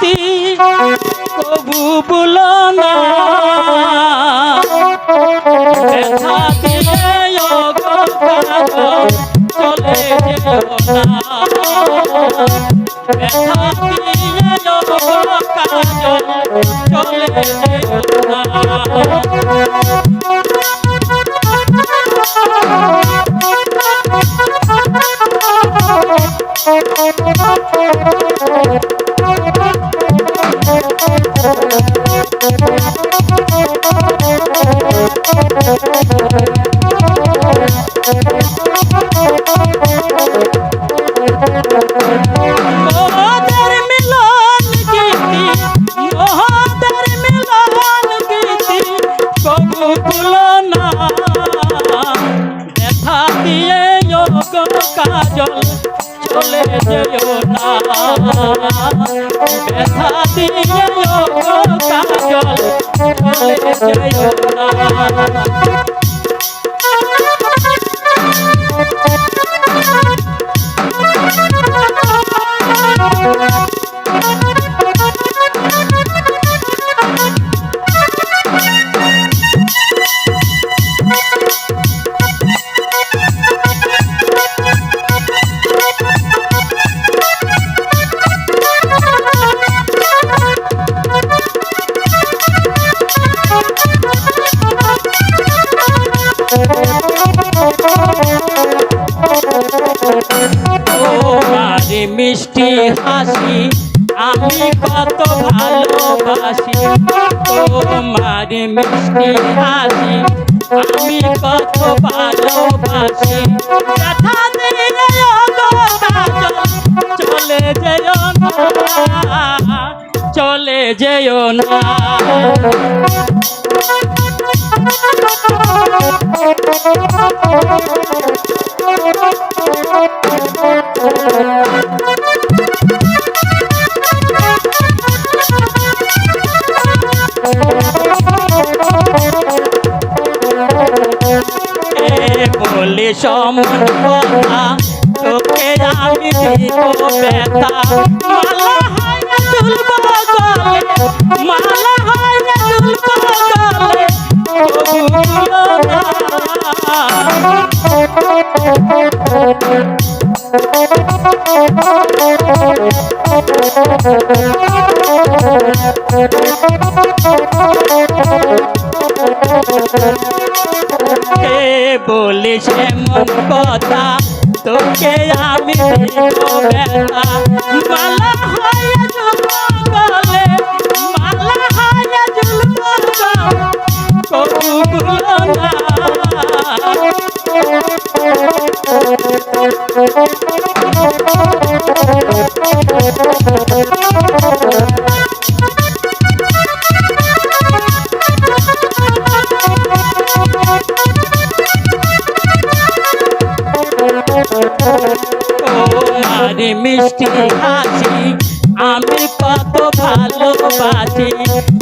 গীতি কবু বলো না। ব্যথা দিয়ে ওগো কাজল চলে যেও না। ব্যথা দিয়ে ওগো চলে যেও না। কাজল চলে যেও না। ব্যথা দিয়ে যোগ চলে যেও না তোমার মিষ্টি হাসি, আমি কত ভালোবাসি। তোমার মিষ্টি হাসি, আমি কত ভালোবাসি। চলে যেও না। চলে যেও না। বলে সমন আমি ব্যথা। বলিস এমন কথা? তোকে আমি মালা হয় কবু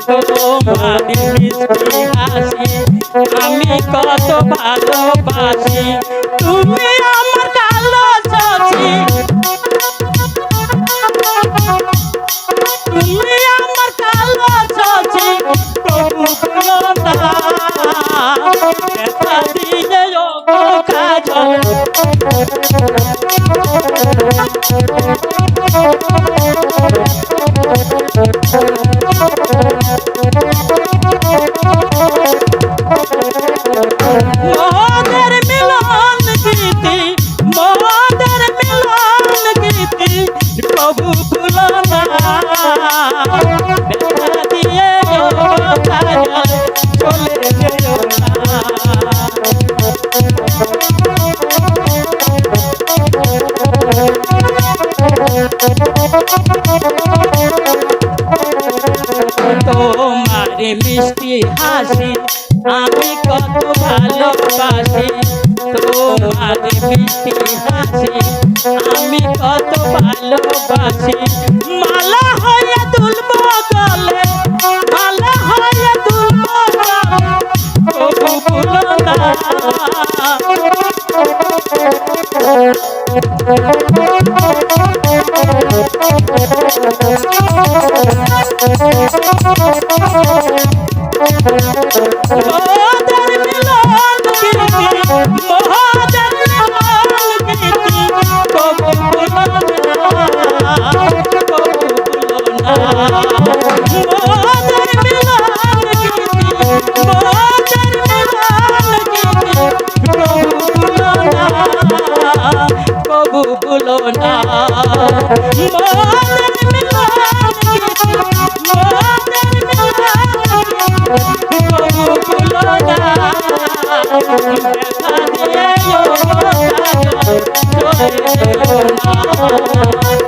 তোমার মিষ্টি হাসি, আমি কত ভালোবাসি। তুমি আমার কালো চাচি। তুমি আমার কালো চাচি ভুলো না দিয়ে ওগো কাজল মোদের you. আমি কত ভালোবাসি তোমার মিষ্টি হাসি আমি কত ভালোবাসি, মালা হয়ে তুলব গলে, মালা হয়ে তুলব Thank you. মহাদের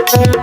Thank you.